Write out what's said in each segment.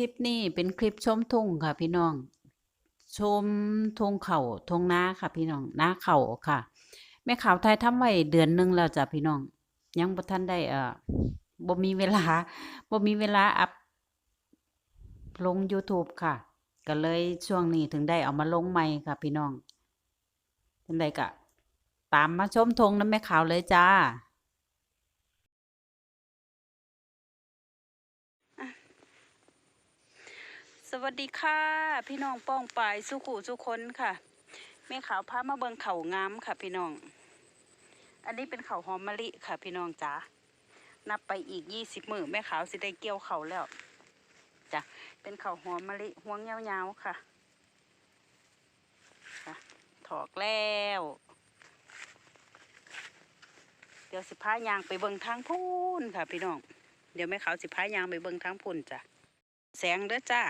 ลิปนี้เป็นคลิปชมทุ่งค่ะ พี่น้อง ชมทุ่งเขาทุงนาค่ะ พี่น้องนาเข่าค่ะ แม่ขาวไทยทำไว้เดือนหนึงแล้วจ้ะพี่น้อง ยังบ่ทันได้เอ่อบ่มีเวลาบ่มีเวลาอัพลง YouTube ค่ะ ก็เลยช่วงนี้ถึงได้เอามาลงใหม่ค่ะ พี่น้องจังไดก็ตามมาชมทงน้ำแม่ขาวเลยจ้า สวัสดีค่ะ พี่น้องป้องปายสุขุสุคนค่ะแม่ขาวพามาเบิงเขางามค่ะ พี่น้อง อันนี้เป็นเขาหอมมะลิค่ะ พี่น้องจ๋านับไปอีกยี่สิบมือแม่ขาวสิได้เกี่ยวเขาแล้วจ้ะเป็นเขาหอมมะลิห่วงยาวๆค่ะค่ะ ถอกแล้ว เดี๋ยวสิพายางไปเบิงทางพูนค่ะ พี่น้อง เดี๋ยวแม่ขาวสิพายางไปเบิงทางพูนจ้ะแสงเด้อจ้า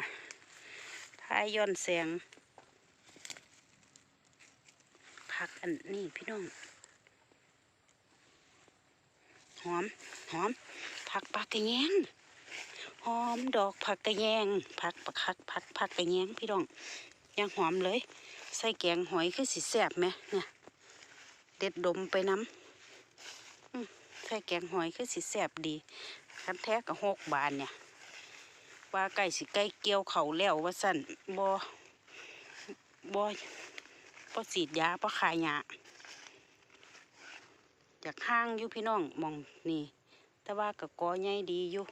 ทายย้อนแสงผักอันนี้พี่น้อง หอม หอม ผักปากกระแยงหอมดอกผักกระแยงผักปักคักผักผักกระแยงพี่น้องยังหอมเลย ใส่แกงหอยคือสิแซ่บไหมเนี่ย เด็ดดมไปน้ำใส่แกงหอยคือสิแซ่บดีคันแท้กับหกบาทเนี่ย ว่าไก่สิไก่เกี่ยวเขาแล้วว่าสั่นบ่บ่บ่สีดยาบ่ขายยาจากห้างอยู่พี่น้องมองนี่ แต่ว่ากับกอใหญ่ดีอยู่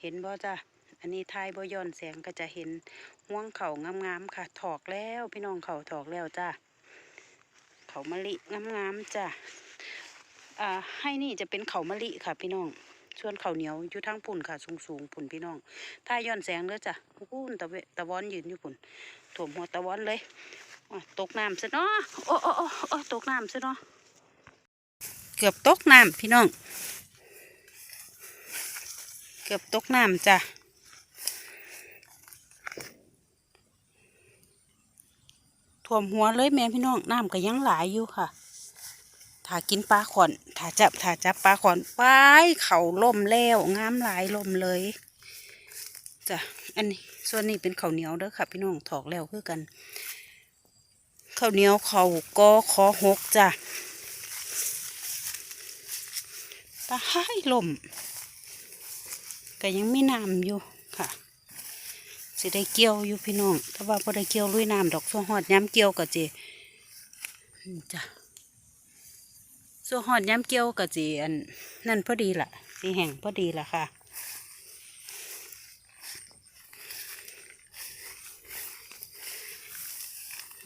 เห็นบ่จ้ะอันนี้ทายบ่ย้อนแสงก็จะเห็นห่วงเขางามๆค่ะ ถอกแล้วพี่น้องเขาถอกแล้วจ้ะเขามะลิงามๆจ้ะอ่าให้นี่จะเป็นเขามะลิค่ะพี่น้อง ส่วนข้าวเหนียวอยู่ทางปุ่นค่ะ สูงสูงๆปุ่นพี่น้องถ้าย้อนแสงเด้อจ้ะปุ่นตะเวตะวอนยืนอยู่ปุ่นถ่วมหัวตะวอนเลยตกน้ำซะเนาะโอ้โอ้โอ้โอ้ตกน้ำซะเนาะเกือบตกน้ำพี่น้อง เกือบตกน้ำจ้ะถ่วมหัวเลยแม่พี่น้องน้ำก็ยังหลายอยู่ค่ะ ถ้ากินปลาขอนถ้าจับถ้าจับปลาขอนไปเขาล่มแล้วงามหลายล่มเลยจ้ะอันนี้ส่วนนี้เป็นข้าวเหนียวเด้อค่ะ พี่น้องถอกแล้วคือกันข้าวเหนียวเขาก็ขอหกจ้ะตาให้ล่มก็ยังไม่น้ำอยู่ค่ะสิได้เกี่ยวอยู่พี่น้องถ้าว่าพอได้เกี่ยวลุยน้ำดอกส่วนหอดย้ำเกี่ยวก็เจจ้ะ ส่วนหอดย้ำเกี่ยวกับจีอันนั่นพอดีล่ะสีแห้งพอดีละค่ะ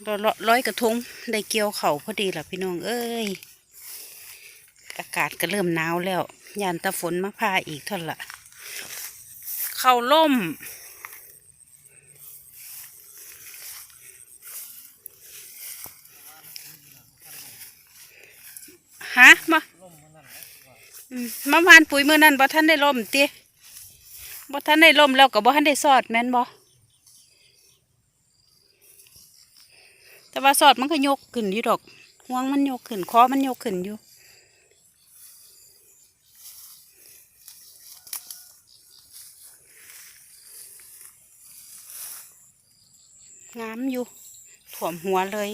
เราร้อยกระทงได้เกี่ยวเข่าพอดีล่ะพี่น้องเอ้ยอากาศก็เริ่มหนาวแล้วยานตะฝนมาพาอีกเท่านละเข่าล่ม ฮะมาอืมาวานปุ๋ยเมื่อนั่นบ่ท่านได้ล่มติบ่ท่านได้ล่มแล้วก็บ่ท่านได้สอดแม่นบ่แต่ว่าสอดมันก็ยกขึ้นอยู่ดอกห่วงมันยกขึ้นคอมันยกขึ้นอยู่งามอยู่ถ่วมหัวเลย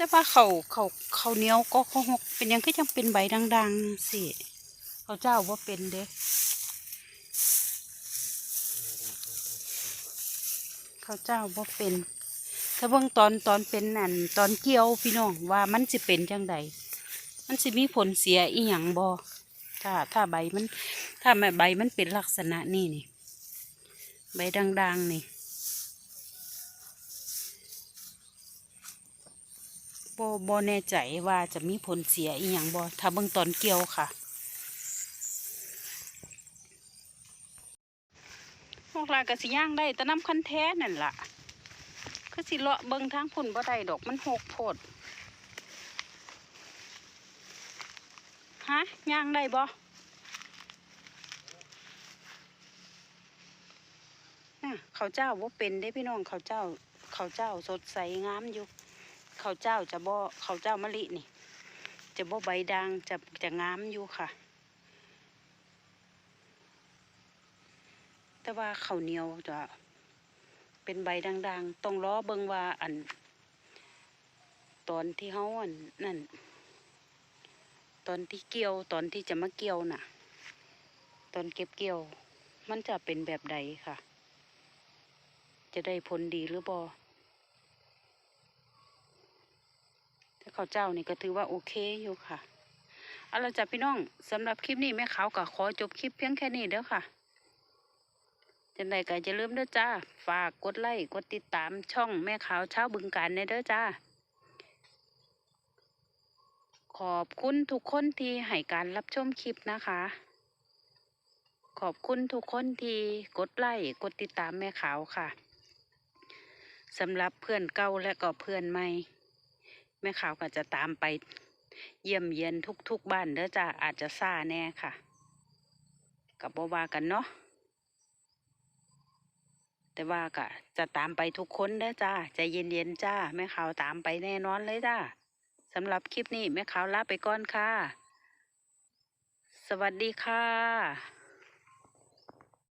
แต่ว่าเขาเขาเขาเนี้ยวก็เขาหกเป็นยังก็ยังเป็นใบดังๆสิเขาเจ้าว่าเป็นเด้เขาเจ้าว่าเป็นถ้าเบิ่งตอนตอนเป็นนั่นตอนเกี่ยวพี่น้องว่ามันสิเป็นจังใดมันสิมีผลเสียอีหยังบ่ถ้าถ้าใบมัน ถ้าแม่ใบมันเป็นลักษณะนี่นี่ใบดังๆนี่ บ่บ่แน่ใจว่าจะมีผลเสียอีหยังบ่ถ้าเบิ่งตอนเกี่ยวค่ะพวกลาก็สิย่างได้แต่น้ำคันแท้นั่นล่ะคือสิเลาะเบิ่งทางพุ่นบ่ได้ดอกมันหกโพดฮะย่างได้บ่น่ะเขาเจ้าบ่าเป็นเด้พี่น้องเขาเจ้า เขาเจ้าสดใสงามอยู่ ขาวเจ้าจะบ่เขาวเจ้ามะลินี่ จะบ่ใบด่างจะจะงามอยู่ค่ะ แต่ว่าข้าวเหนียวจะเป็นใบด่างๆต้องรอเบิ่งว่าอัน ตอนที่เฮาอันนั่น ตอนที่เกี่ยวตอนที่จะมาเกี่ยวน่ะ ตอนเก็บเกี่ยว มันจะเป็นแบบใดค่ะ จะได้ผลดีหรือบ่ ข้าวเจ้านี่ก็ถือว่าโอเคอยู่ค่ะเอาละจ้ะพี่น้องสำหรับคลิปนี้แม่ขาวก็ขอจบคลิปเพียงแค่นี้เด้อค่ะจังใดก็อย่าลืมเด้อจ้า ฝากกดไลค์กดติดตามช่องแม่ขาวเช้าบึงการในเด้อจ้า ขอบคุณทุกคนที่ให้การรับชมคลิปนะคะ ขอบคุณทุกคนที่กดไลค์กดติดตามแม่ขาวค่ะสำหรับเพื่อนเก่าและก็เพื่อนใหม่ แม่ขาวก็จะตามไป เยี่ยมเยียนทุกๆบ้านเด้อจ้าอาจจะซ่าแน่ค่ะ กับบ่ว่ากันเนาะแต่ว่าก็จะตามไปทุกคนเด้อจ้าใจเย็นๆจ้าแม่ขาวตามไปแน่นอนเลยจ้าสำหรับคลิปนี้แม่ขาวลาไปก่อนค่ะ สวัสดีค่ะ